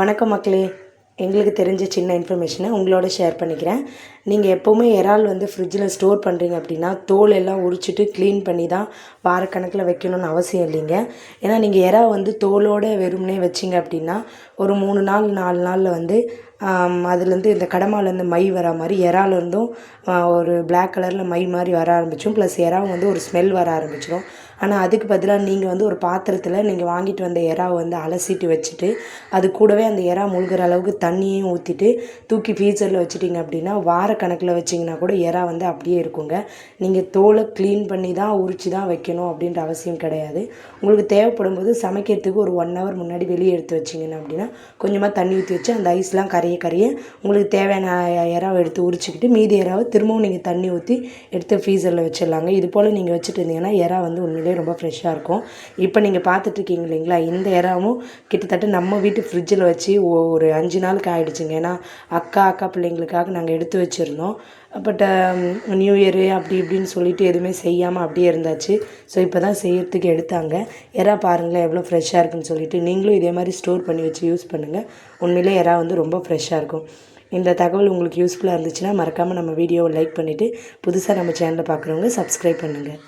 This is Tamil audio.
வணக்கம் மக்களே. எங்களுக்கு தெரிஞ்ச சின்ன இன்ஃபர்மேஷனை உங்களோட ஷேர் பண்ணிக்கிறேன். நீங்கள் எப்போவுமே இறால் வந்து ஃப்ரிட்ஜில் ஸ்டோர் பண்ணுறீங்க அப்படின்னா தோல் எல்லாம் உரிச்சிட்டு க்ளீன் பண்ணி தான் வாரக்கணக்கில் வைக்கணும்னு அவசியம் இல்லைங்க. ஏன்னா நீங்கள் இறா வந்து தோலோடு வெறும்னே வச்சிங்க அப்படின்னா ஒரு மூணு நாள் நாலு நாளில் வந்து அதுலேருந்து இந்த கடமாலேருந்து மை வர மாதிரி இறாலேருந்தும் ஒரு பிளாக் கலரில் மை மாதிரி வர ஆரம்பிச்சிடும் ப்ளஸ் இறாவும் வந்து ஒரு ஸ்மெல் வர ஆரம்பிச்சிடும் ஆனால் அதுக்கு பதிலாக நீங்கள் வந்து ஒரு பாத்திரத்தில் நீங்கள் வாங்கிட்டு வந்த இறாவை வந்து அலசிட்டு வச்சுட்டு அது கூடவே அந்த இறா முழுகிற அளவுக்கு தண்ணியும் ஊற்றிட்டு தூக்கி ஃப்ரீசரில் வச்சுட்டிங்க அப்படின்னா வாரக்கணக்கில் வச்சிங்கன்னா கூட இறா வந்து அப்படியே இருக்குங்க. நீங்கள் தோலை க்ளீன் பண்ணி தான் உரித்து தான் வைக்கணும் அப்படின்ற அவசியம் கிடையாது. உங்களுக்கு தேவைப்படும் போது சமைக்கிறதுக்கு ஒரு ஒன் ஹவர் முன்னாடி வெளியே எடுத்து வச்சிங்கன்னா அப்படின்னா கொஞ்சமாக தண்ணி ஊற்றி வச்சு அந்த ஐஸ்லாம் கரைய கரைய உங்களுக்கு தேவையான இறாவை எடுத்து உரிச்சிக்கிட்டு மீதி இறாவை திரும்பவும் நீங்கள் தண்ணி ஊற்றி எடுத்து ஃப்ரீசரில் வச்சிடலாங்க. இது போல் நீங்கள் வச்சுட்டு இருந்தீங்கன்னா இறா வந்து உண்மையிலே ரொம்ப ஃப்ரெஷ்ஷாக இருக்கும். இப்போ நீங்கள் பார்த்துட்ருக்கீங்க இல்லைங்களா இந்த இறாவும் கிட்டத்தட்ட நம்ம வீட்டு ஃப்ரிட்ஜில் வச்சு ஒரு அஞ்சு நாளுக்கு ஆகிடுச்சிங்க ஏன்னா அக்கா அக்கா பிள்ளைங்களுக்காக நாங்கள் எடுத்து வச்சுருந்தோம். பட் நியூ um, இயரு அப்படி இப்படின்னு சொல்லிட்டு எதுவுமே செய்யாமல் அப்படியே இருந்தாச்சு. ஸோ இப்போ தான் செய்யறதுக்கு எடுத்தாங்க. எறா பாருங்களேன் எவ்வளோ ஃப்ரெஷ்ஷாக இருக்குன்னு சொல்லிட்டு நீங்களும் இதே மாதிரி ஸ்டோர் பண்ணி வச்சு யூஸ் பண்ணுங்கள் உண்மையிலே எறா வந்து ரொம்ப ஃப்ரெஷ்ஷாக இருக்கும். இந்த தகவல் உங்களுக்கு யூஸ்ஃபுல்லாக இருந்துச்சுன்னா மறக்காமல் நம்ம வீடியோவை லைக் பண்ணிவிட்டு புதுசாக நம்ம சேனலை பார்க்குறவங்க சப்ஸ்கிரைப் பண்ணுங்கள்